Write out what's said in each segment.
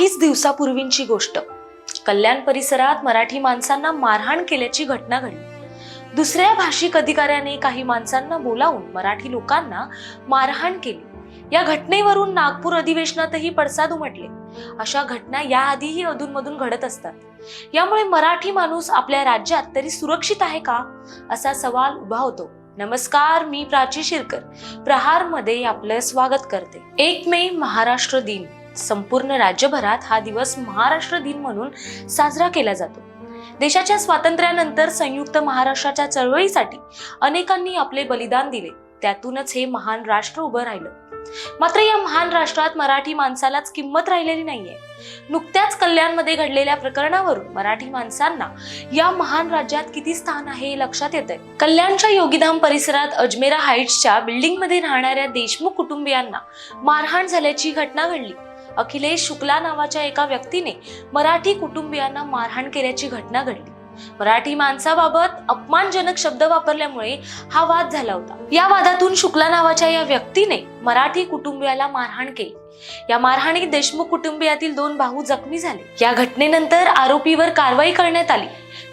काहीच दिवसापूर्वींची गोष्ट. कल्याण परिसरात मराठी माणसांना मारहाण केल्याची घटना घडली. दुसऱ्या भाषिक अधिकाऱ्याने काही माणसांना बोलावून मराठी लोकांना मारहाण केली. या घटनेवरून नागपूर अधिवेशनातही पडसाद उमटले. अशा घटना याआधीही अधूनमधून घडत असतात. यामुळे मराठी माणूस आपल्या राज्यात तरी सुरक्षित आहे का? असा सवाल उभा होतो. नमस्कार मी प्राची शिरकर. प्रहारमध्ये आपलं स्वागत करते. एक मे महाराष्ट्र दिन. संपूर्ण राज्यभरात हा दिवस महाराष्ट्र दिन म्हणून साजरा केला जातो. देशाच्या स्वातंत्र्यानंतर संयुक्त महाराष्ट्राच्या चळवळीसाठी अनेकांनी आपले बलिदान दिले. त्यातूनच हे महान राष्ट्र उभं राहिलं. मात्र या महान राष्ट्रात मराठी माणसालाच किंमत राहिलेली नाहीये. नुकत्याच कल्याणमध्ये घडलेल्या प्रकरणावरून मराठी माणसांना या महान राज्यात किती स्थान आहे हे लक्षात येत आहे कल्याणच्या योगीधाम परिसरात अजमेरा हाईट्सच्या बिल्डिंगमध्ये राहणाऱ्या देशमुख कुटुंबियांना मारहाण झाल्याची घटना घडली. अखिलेश शुक्ला नावाच्या एका व्यक्तीने मराठी कुटुंबियांना मारहाण केल्याची घटना घडली. मराठी माणसाबाबत अपमानजनक शब्द वापरल्यामुळे हा वाद झाला होता. या वादातून शुक्ला नावाच्या या व्यक्तीने मराठी कुटुंबियाला मारहाण केली. या मारहाणीत देशमुख कुटुंबियातील दोन भाऊ जखमी झाले. या घटनेनंतर आरोपीवर कारवाई करण्यात आली.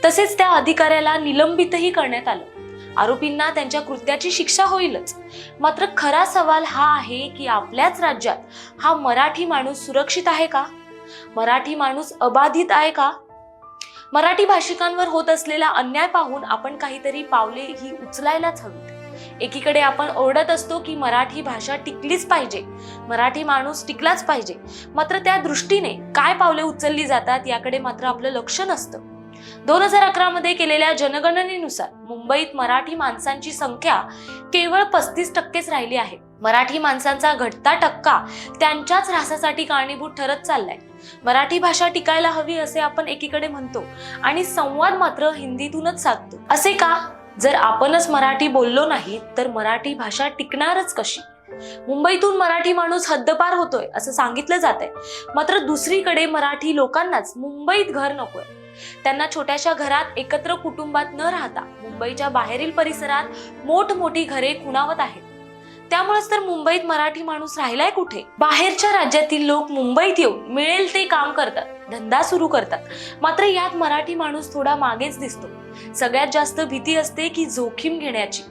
तसेच त्या अधिकाऱ्याला निलंबितही करण्यात आलं. आरोपींना त्यांच्या कृत्याची शिक्षा होईलच. मात्र खरा सवाल हा आहे की आपल्याच राज्यात हा मराठी माणूस सुरक्षित आहे का? मराठी माणूस अबाधित आहे का? मराठी भाषिकांवर होत असलेला अन्याय पाहून आपण काहीतरी पावले ही उचलायलाच हवीत. एकीकडे आपण ओरडत असतो की मराठी भाषा टिकलीच पाहिजे. मराठी माणूस टिकलाच पाहिजे. मात्र त्या दृष्टीने काय पावले उचलली जातात याकडे मात्र आपलं लक्ष नसतं. दोन हजार अकरा मध्ये केलेल्या जनगणनेनुसार मुंबईत मराठी माणसांची संख्या केवळ पस्तीस टक्केच राहिली आहे. मराठी माणसांचा घटता टक्का त्यांच्याच ऱ्हासासाठी कारणीभूत ठरत चाललाय. मराठी भाषा टिकायला हवी असे आपण एकीकडे म्हणतो आणि संवाद मात्र हिंदीतूनच साधतो. असे का? जर आपणच मराठी बोललो नाही तर मराठी भाषा टिकणारच कशी? मुंबईतून मराठी माणूस हद्दपार होतोय असं सांगितलं जात आहे मात्र दुसरीकडे मराठी लोकांनाच मुंबईत घर नकोय. त्यांना छोट्याशा घरात एकत्र कुटुंबात न राहता मुंबईच्या बाहेरील परिसरात मोठमोठी घरे खुणावत आहेत. त्यामुळेच तर मुंबईत मराठी माणूस राहिलाय कुठे? बाहेरच्या राज्यातील लोक मुंबईत येऊन मिळेल ते काम करतात धंदा सुरू करतात. मात्र यात मराठी माणूस थोडा मागेच दिसतो. सगळ्यात जास्त भीती असते की जोखीम घेण्याची.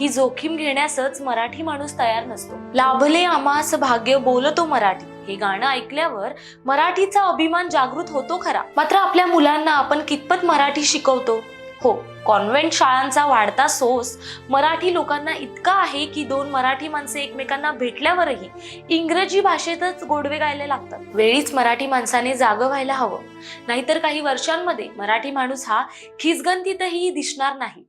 ही जोखीम घेण्यासच मराठी माणूस तयार नसतो. लाभले आम्हास भाग्य बोलतो मराठी. हे गाणं ऐकल्यावर मराठीचा अभिमान जागृत होतो खरा. मात्र आपल्या मुलांना आपण कितपत मराठी शिकवतो? हो कॉन्व्हेंट शाळांचा वाढता सोस मराठी लोकांना इतका आहे की दोन मराठी माणसे एकमेकांना भेटल्यावरही इंग्रजी भाषेतच गोडवे गायला लागतात. वेळीच मराठी माणसाने जागं व्हायला हवं. नाहीतर काही वर्षांमध्ये मराठी माणूस हा खिसगंतीतही दिसणार नाही.